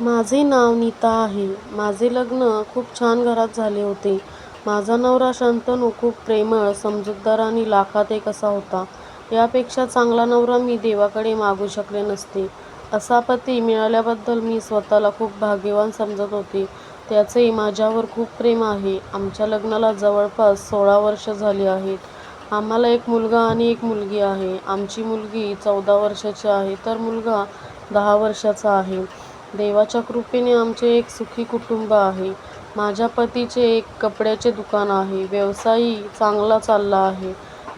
माझे नाव नीता आहे. माझे लग्न खूप छान घरात झाले होते. माझा नवरा शांतनू खूप प्रेमळ, समजूतदार आणि लाखात एक असा होता. यापेक्षा चांगला नवरा मी देवाकडे मागू शकले नसते. असा पती मिळाल्याबद्दल मी स्वतःला खूप भाग्यवान समजत होते. त्याचे माझ्यावर खूप प्रेम आहे. आमच्या लग्नाला जवळपास सोळा वर्ष झाली आहेत. आम्हाला एक मुलगा आणि एक मुलगी आहे. आमची मुलगी चौदा वर्षाची आहे तर मुलगा दहा वर्षाचा आहे. देवाच्या कृपेने आमचे एक सुखी कुटुंब आहे. माझ्या पतीचे एक कपड्याचे दुकान आहे. व्यवसायही चांगला चालला आहे,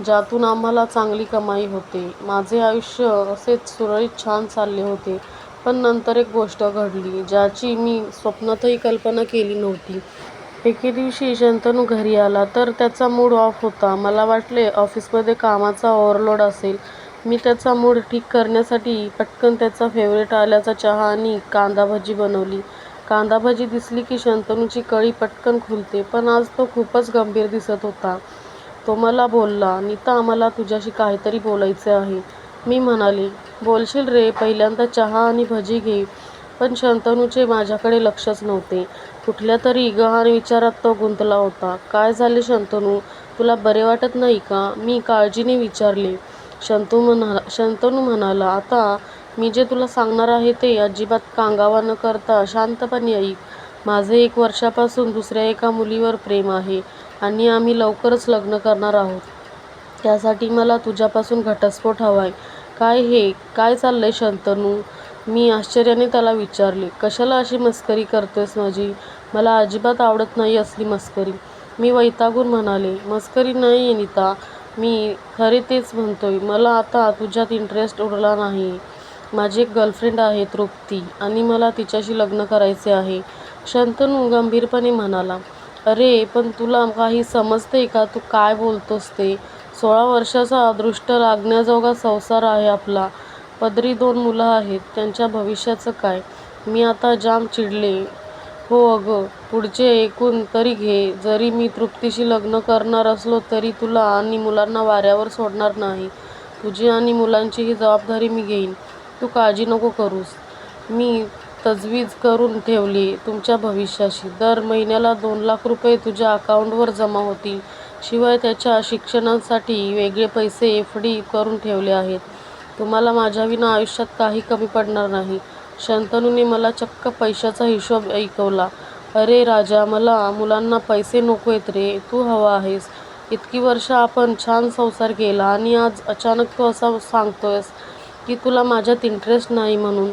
ज्यातून आम्हाला चांगली कमाई होते. माझे आयुष्य असेच सुरळीत छान चालले होते. पण नंतर एक गोष्ट घडली, ज्याची मी स्वप्नातही कल्पना केली नव्हती. एके दिवशी शंतनू घरी आला तर त्याचा मूड ऑफ होता. मला वाटले ऑफिसमध्ये कामाचा ओव्हरलोड असेल. मी त्याचा मूड ठीक करण्यासाठी पटकन त्याचा फेवरेट आल्याचा चहा आणि कांदाभजी बनवली. कांदाभजी दिसली की शंतनूची कळी पटकन खुलते. पण आज तो खूपच गंभीर दिसत होता. तो मला बोलला, नीता मला तुझ्याशी काहीतरी बोलायचे आहे. मी म्हणाले, बोलशील रे. पहिल्यांदा चहा आणि भजी घे. पण शंतनूचे माझ्याकडे लक्षच नव्हते. कुठल्या तरी गहाण विचारात तो गुंतला होता. काय झाले शंतनू, तुला बरे वाटत नाही का? मी काळजीने विचारले. शंतनू म्हणाला, आता मी जे तुला सांगणार आहे ते अजिबात कांगावा न करता शांतपणे ऐक. माझे एक वर्षापासून दुसऱ्या एका मुलीवर प्रेम आहे आणि आम्ही लवकरच लग्न करणार आहोत. त्यासाठी मला तुझ्यापासून घटस्फोट हवा आहे काय हे, काय चाललंय शंतनू? मी आश्चर्याने त्याला विचारले. कशाला अशी मस्करी करतोयस माझी? मला अजिबात आवडत नाही असली मस्करी. मी वैतागून म्हणाले, मस्करी नाही नीता, मी खरे तेच म्हणतो आहे मला आता तुझ्यात इंटरेस्ट उरला नाही माझी एक गर्लफ्रेंड आहे तृप्ती आणि मला तिच्याशी लग्न करायचे आहे. शंतनू गंभीरपणे म्हणाला, अरे पण तुला काही समजते का तू काय बोलतोस ते? सोळा वर्षाचा अदृष्ट लागण्याजोगा संसार आहे आपला. पदरी दोन मुलं आहेत. त्यांच्या भविष्याचं काय? मी आता जाम चिडले. हो अगं, पुढचे ऐकून तरी घे. जरी मी तृप्तीशी लग्न करणार असलो तरी तुला आणि मुलांना वाऱ्यावर सोडणार नाही. तुझी आणि मुलांचीही जबाबदारी मी घेईन. तू काळजी नको करूस. मी तजवीज करून ठेवली तुमच्या भविष्याशी दर महिन्याला दोन लाख रुपये तुझ्या अकाउंटवर जमा होतील. शिवाय त्याच्या शिक्षणासाठी वेगळे पैसे एफ डी करून ठेवले आहेत. तुम्हाला माझ्याविना आयुष्यात काही कमी पडणार नाही. शंतनूने मला चक्क पैशाचा हिशोब ऐकवला. अरे राजा, मला मुलांना पैसे नकोयत रे, तू हवा आहेस. इतकी वर्ष आपण छान संसार केला आणि आज अचानक तू असा सांगतोयस की तुला माझ्यात इंटरेस्ट नाही म्हणून.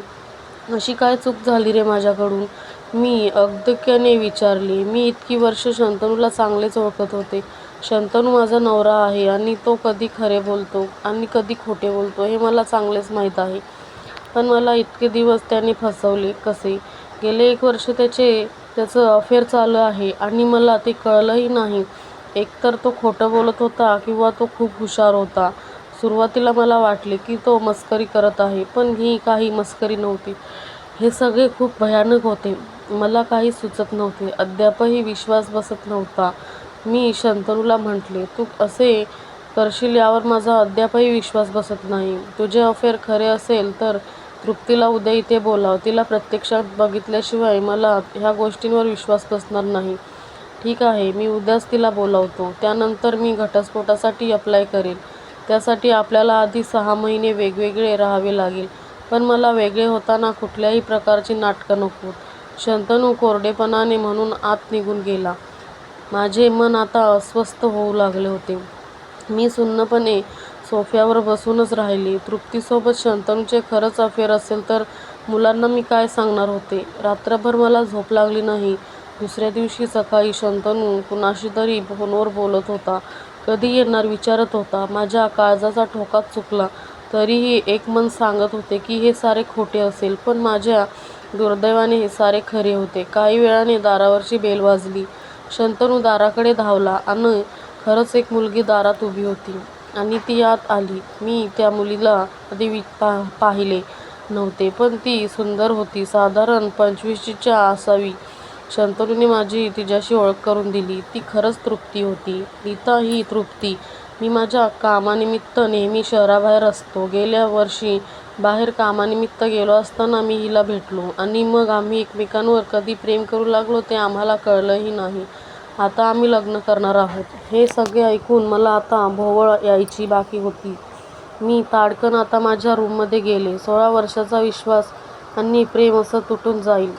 अशी काय चूक झाली रे माझ्याकडून? मी अगदक्याने विचारली मी इतकी वर्ष शंतनूला चांगलेच ओळखत होते. शंतनू माझा नवरा आहे आणि तो कधी खरे बोलतो आणि कधी खोटे बोलतो हे मला चांगलेच माहीत आहे. पण मला इतके दिवस त्याने फसवले कसे? गेले एक वर्ष त्याचे त्याचं अफेअर चालू आहे आणि मला ते कळलंही नाही. एकतर तो खोटं बोलत होता किंवा तो खूप हुशार होता. सुरुवातीला मला वाटले की तो मस्करी करत आहे, पण ही काही मस्करी नव्हती. हे सगळे खूप भयानक होते. मला काही सुचत नव्हते. अद्यापही विश्वास बसत नव्हता. मी शंतनूला म्हटले, तू असे करशील यावर माझा अद्यापही विश्वास बसत नाही. तुझे अफेअर खरे असेल तर तृप्तीला उद्या इथे बोलाव. तिला प्रत्यक्षात बघितल्याशिवाय मला ह्या गोष्टींवर विश्वास बसणार नाही. ठीक आहे, मी उद्याच तिला बोलावतो. त्यानंतर मी घटस्फोटासाठी अप्लाय करेन. त्यासाठी आपल्याला आधी सहा महिने वेगवेगळे राहावे लागेल. पण मला वेगळे होताना कुठल्याही प्रकारची नाटकं नकोत. शंतनू कोरडेपणाने म्हणून आत निघून गेला. माझे मन आता अस्वस्थ होऊ लागले होते. मी सुन्नपणे सोफ्यावर बसूनच राहिली तृप्तीसोबत शंतनूचे खरंच अफेअर असेल तर मुलांना मी काय सांगणार होते? रात्रभर मला झोप लागली नाही. दुसऱ्या दिवशी सकाळी शंतनू कुणाशी तरी फोनवर बोलत होता. कधी येणार विचारत होता. माझ्या काळजाचा ठोकाच चुकला. तरीही एक मन सांगत होते की हे सारे खोटे असेल. पण माझ्या दुर्दैवाने हे सारे खरे होते. काही वेळाने दारावरची बेल वाजली. शंतनू दाराकडे धावला अन खरंच एक मुलगी दारात उभी होती आणि ती आत आली. मी त्या मुलीला कधी पाहिले नव्हते, पण ती सुंदर होती. साधारण पंचवीसच्या असावी. शंतनूने माझी तिच्याशी ओळख करून दिली. ती खरंच तृप्ती होती. नीता ही तृप्ती. मी माझ्या कामानिमित्त नेहमी शहराबाहेर असतो. गेल्या वर्षी बाहेर कामानिमित्त गेलो असताना मी हिला भेटलो आणि मग आम्ही एकमेकांवर कधी प्रेम करू लागलो ते आम्हाला कळलंही नाही. आता आम्ही लग्न करणार आहोत. हे सगळे ऐकून मला आता भोवळ यायची बाकी होती. मी ताडकन आता माझ्या रूममध्ये गेले. सोळा वर्षाचा विश्वास आणि प्रेम असं तुटून जाईल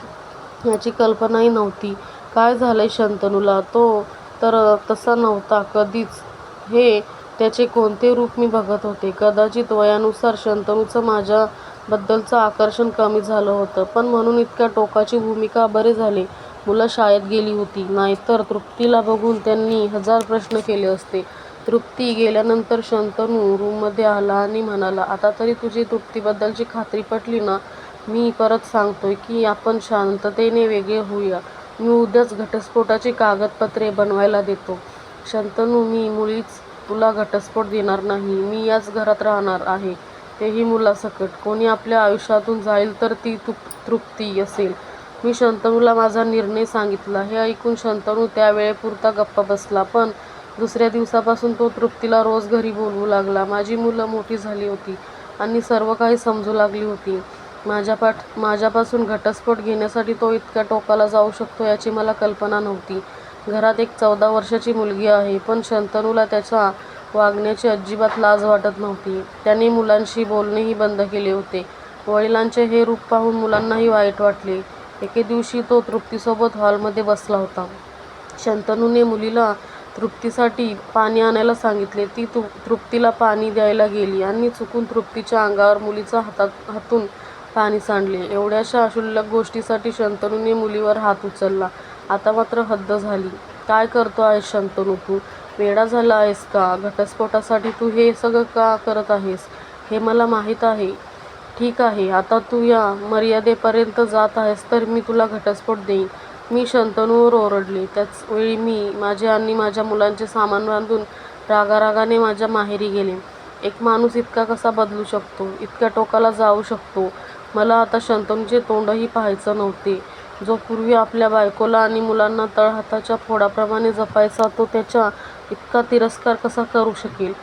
याची कल्पनाही नव्हती. काय झालं आहे शंतनूला? तो तर तसा नव्हता कधीच. हे त्याचे कोणते रूप मी बघत होते? कदाचित वयानुसार शंतनूचं माझ्याबद्दलचं आकर्षण कमी झालं होतं. पण म्हणून इतक्या टोकाची भूमिका? बरे झाले मुलं शाळेत गेली होती. नाहीतर तृप्तीला बघून त्यांनी हजार प्रश्न केले असते. तृप्ती गेल्यानंतर शंतनू रूममध्ये आला आणि म्हणाला, आता तरी तुझी तृप्तीबद्दलची खात्री पटली ना? मी परत सांगतोय की आपण शांततेने वेगळे होऊया. मी उद्याच घटस्फोटाची कागदपत्रे बनवायला देतो. शंतनू मी मुळीच तुला घटस्फोट देणार नाही. मी याच घरात राहणार आहे. तेही मुलासकट. कोणी आपल्या आयुष्यातून जाईल तर ती तृप्ती असेल. मी शंतनूला माझा निर्णय सांगितला. हे ऐकून शंतनू त्यावेळेपुरता गप्प बसला. पण दुसऱ्या दिवसापासून तो तृप्तीला रोज घरी बोलवू लागला. माझी मुलं मोठी झाली होती आणि सर्व काही समजू लागली होती. माझ्या पाठ माझ्यापासून घटस्फोट घेण्यासाठी तो इतक्या टोकाला जाऊ शकतो याची मला कल्पना नव्हती. घरात एक चौदा वर्षाची मुलगी आहे. पण शंतनूला त्याच्या वागण्याची अजिबात लाज वाटत नव्हती. त्याने मुलांशी बोलणेही बंद केले होते. वडिलांचे हे रूप पाहून मुलांनाही वाईट वाटले. एके दिवशी तो तृप्तीसोबत हॉलमध्ये बसला होता. शंतनूने मुलीला तृप्तीसाठी पाणी आणायला सांगितले. ती तु तृप्तीला पाणी द्यायला गेली आणि चुकून तृप्तीच्या अंगावर मुलीचा हातात हातून पाणी सांडले. एवढ्याशा अशुल्लक गोष्टीसाठी शंतनूने मुलीवर हात उचलला. आता मात्र हद्द झाली. काय करतो आहेस शंतनू तू? वेडा झाला आहेस का? घटस्फोटासाठी तू हे सगळं का करत आहेस हे मला माहीत आहे. ठीक आहे, आता तू या मर्यादेपर्यंत जात आहेस तर मी तुला घटस्फोट देईन. मी शंतनूवर ओरडले. त्याचवेळी मी माझे आणि माझ्या मुलांचे सामान बांधून रागारागाने माझ्या माहेरी गेले. एक माणूस इतका कसा बदलू शकतो? इतक्या टोकाला जाऊ शकतो? मला आता शंतनूचे तोंडही पाहायचं नव्हते. जो पूर्वी आपल्या बायकोला आणि मुलांना तळहाताच्या फोडाप्रमाणे जपायचा तो त्याच्या इतका तिरस्कार कसा करू शकेल?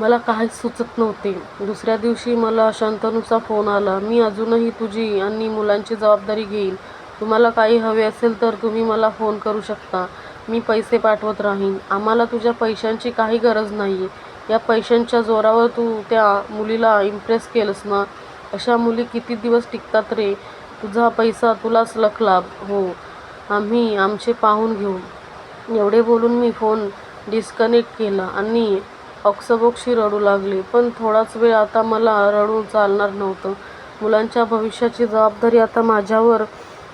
मला काहीच सुचत नव्हते. दुसऱ्या दिवशी मला शंतनूचा फोन आला. मी अजूनही तुझी आणि मुलांची जबाबदारी घेईन. तुम्हाला काही हवे असेल तर तुम्ही मला फोन करू शकता. मी पैसे पाठवत राहीन. आम्हाला तुझ्या पैशांची काही गरज नाही या पैशांच्या जोरावर तू त्या मुलीला इम्प्रेस केलंस ना? अशा मुली किती दिवस टिकतात रे? तुझा पैसा तुलाच लखलाभ. हो, आम्ही आमचे पाहून घेऊ. एवढे बोलून मी फोन डिस्कनेक्ट केला आणि ओक्साबोक्शी रडू लागले. पण थोडाच वेळ आता मला रडून चालणार नव्हतं. मुलांच्या भविष्याची जबाबदारी आता माझ्यावर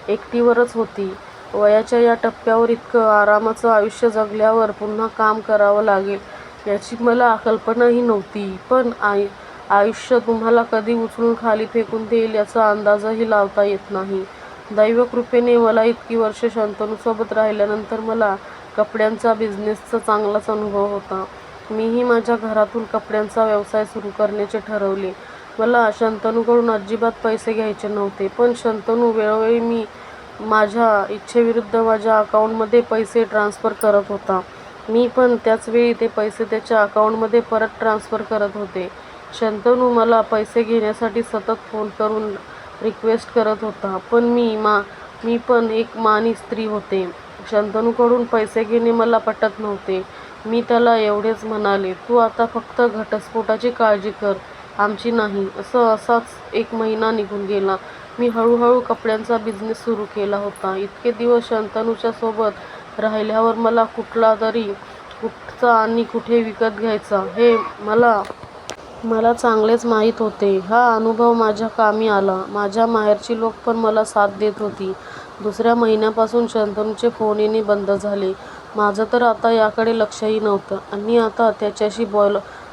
एकटीवरच होती. वयाच्या या टप्प्यावर इतकं आरामाचं आयुष्य जगल्यावर पुन्हा काम करावं लागेल याची मला कल्पनाही नव्हती. पण आय आयुष्य तुम्हाला कधी उचलून खाली फेकून देईल याचा अंदाजही लावता येत नाही. दैवकृपेने मला इतकी वर्षे शंतनूसोबत राहिल्यानंतर मला कपड्यांचा बिझनेसचा चांगलाच अनुभव होता. मीही माझ्या घरातून कपड्यांचा व्यवसाय सुरू करण्याचे ठरवले. मला शंतनूकडून अजिबात पैसे घ्यायचे नव्हते. पण शंतनू वेळोवेळी मी माझ्या इच्छेविरुद्ध माझ्या अकाउंटमध्ये पैसे ट्रान्सफर करत होता. मी पण त्याचवेळी ते पैसे त्याच्या अकाउंटमध्ये परत ट्रान्सफर करत होते. शंतनू मला पैसे घेण्यासाठी सतत फोन करून रिक्वेस्ट करत होता. पण मी पण एक मानी स्त्री होते. शंतनूकडून पैसे घेणे मला पटत नव्हते. मी त्याला एवढेच म्हणाले, तू आता फक्त घटस्फोटाची काळजी कर, आमची नाही. असं असाच एक महिना निघून गेला. मी हळूहळू कपड्यांचा बिझनेस सुरू केला होता. इतके दिवस शंतनूच्या सोबत राहिल्यावर मला कुठला तरी कुठचा आणि कुठे विकत घ्यायचा हे मला मला चांगलेच माहीत होते. हा अनुभव माझ्या कामी आला. माझ्या माहेरची लोक पण मला साथ देत होती. दुसऱ्या महिन्यापासून शंतनूचे फोन येणे बंद झाले. माझं तर आता याकडे लक्षही नव्हतं आणि आता त्याच्याशी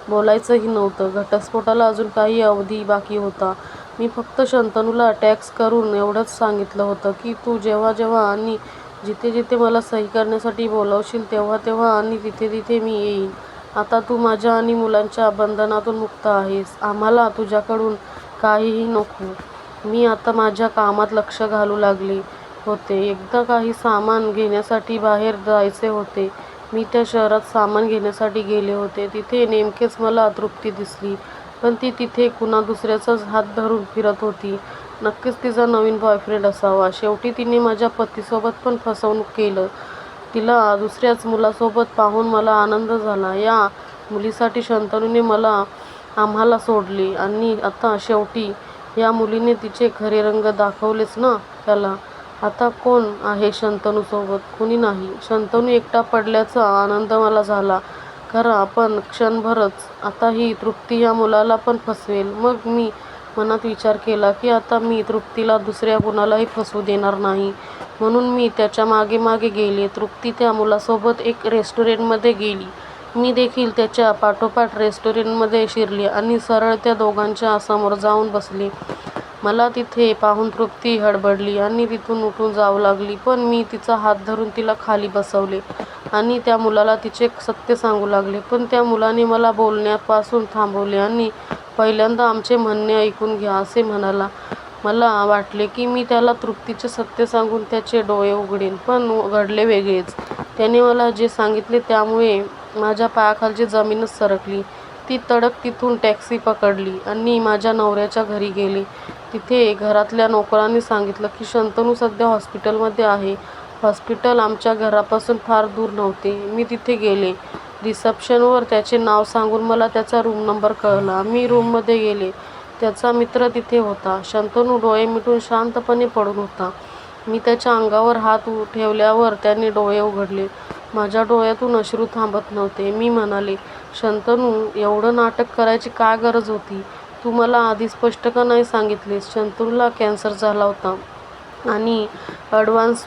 बोलायचंही नव्हतं. घटस्फोटाला अजून काही अवधी बाकी होता. मी फक्त शंतनूला टॅक्स करून एवढंच सांगितलं होतं की तू जेव्हा जेव्हा आणि जिथे जिथे मला सही करण्यासाठी बोलावशील तेव्हा तेव्हा आणि तिथे तिथे मी येईन. आता तू माझ्या आणि मुलांच्या बंधनातून मुक्त आहेस. आम्हाला तुझ्याकडून काहीही नको. मी आता माझ्या कामात लक्ष घालू लागले होते. एकदा काही सामान घेण्यासाठी बाहेर जायचे होते. मी त्या शहरात सामान घेण्यासाठी गेले होते. तिथे नेमकेच मला तृप्ती दिसली. पण ती तिथे कुणा दुसऱ्याचाच हात धरून फिरत होती. नक्कीच तिचा नवीन बॉयफ्रेंड असावा. शेवटी तिने माझ्या पतीसोबत पण फसवणूक केलं. तिला दुसऱ्याच मुलासोबत पाहून मला आनंद झाला. या मुलीसाठी शंतनूने मला आम्हाला सोडले आणि आता शेवटी या मुलीने तिचे खरे रंग दाखवलेच ना त्याला. आता कोण आहे शंतनूसोबत? कुणी नाही. शंतनू एकटा पडल्याचा आनंद मला झाला खरा पण क्षणभरच. आता ही तृप्ती या मुलाला पण फसवेल. मग मी मनात विचार केला की आता मी तृप्तीला दुसऱ्या कुणालाही फसवू देणार नाही. म्हणून मी त्याच्यामागे मागे गेले. तृप्ती त्या मुलासोबत एका रेस्टॉरंटमध्ये गेली. मी देखील त्याच्या पाठोपाठ रेस्टॉरंटमध्ये शिरले आणि सरळ त्या दोघांच्या समोर जाऊन बसले. मला तिथे पाहून तृप्ती हडबडली आणि तिथून उठून जाऊ लागली. पण मी तिचा हात धरून तिला खाली बसवले आणि त्या मुलाला तिचे सत्य सांगू लागले. पण त्या मुलाने मला बोलण्यापासून थांबवले आणि पहिल्यांदा आमचे म्हणणे ऐकून घ्या असे म्हणाला. मला वाटले की मी त्याला तृप्तीचे सत्य सांगून त्याचे डोळे उघडेन. पण घडले वेगळेच. त्याने मला जे सांगितले त्यामुळे माझ्या पायाखालची जमीनच सरकली. ती तडक तिथून टॅक्सी पकडली आणि माझ्या नवऱ्याच्या घरी गेले. तिथे घरातल्या नोकरांनी सांगितलं की शंतनू सध्या हॉस्पिटलमध्ये आहे. हॉस्पिटल आमच्या घरापासून फार दूर नव्हते. मी तिथे गेले. रिसेप्शनवर त्याचे नाव सांगून मला त्याचा रूम नंबर कळला. मी रूममध्ये गेले. त्याचा मित्र तिथे होता. शंतनू डोळे मिटून शांतपणे पडून होता. मी त्याच्या अंगावर हात ठेवल्यावर त्याने डोळे उघडले. माझ्या डोळ्यातून अश्रू थांबत नव्हते. मी म्हणाले, शंतनू एवढं नाटक करायची काय गरज होती? तू मला आधी स्पष्ट का नाही सांगितलेस? शंतनूला कॅन्सर झाला होता आणि ॲडव्हान्स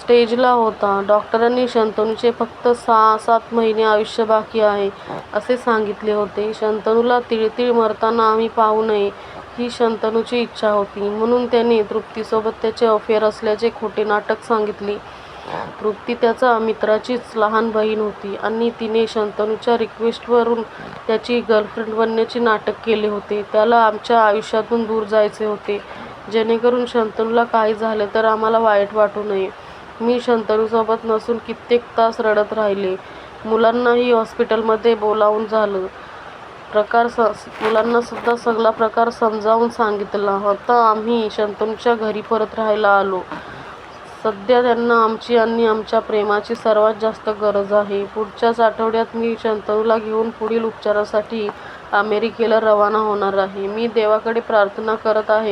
स्टेजला होता. डॉक्टरांनी शंतनूचे फक्त सहा सात महिने आयुष्य बाकी आहे असे सांगितले होते. शंतनूला तिळतिळ मरताना आम्ही पाहू नये ही शंतनूची इच्छा होती. म्हणून त्याने तृप्तीसोबत त्याचे अफेअर असल्याचे खोटे नाटक सांगितले. तृप्ती त्याच्या मित्राचीच लहान बहीण होती आणि तिने शंतनूच्या रिक्वेस्टवरून त्याची गर्लफ्रेंड बनण्याचे नाटक केले होते. त्याला आमच्या आयुष्यातून दूर जायचे होते जेणेकरून शंतनूला काही झाले तर आम्हाला वाईट वाटू नये. मी शंतनूसोबत नसून कित्येक तास रडत राहिले. मुलांनाही हॉस्पिटलमध्ये बोलावून झालं प्रकार स मुलांनासुद्धा सगळा प्रकार समजावून सांगितला. आता आम्ही शंतनूच्या घरी परत राहायला आलो. सध्या त्यांना आमची आणि आमच्या प्रेमाची सर्वात जास्त गरज आहे. पुढच्याच आठवड्यात मी शंतनूला घेऊन पुढील उपचारासाठी अमेरिकेला रवाना होणार आहे. मी देवाकडे प्रार्थना करत आहे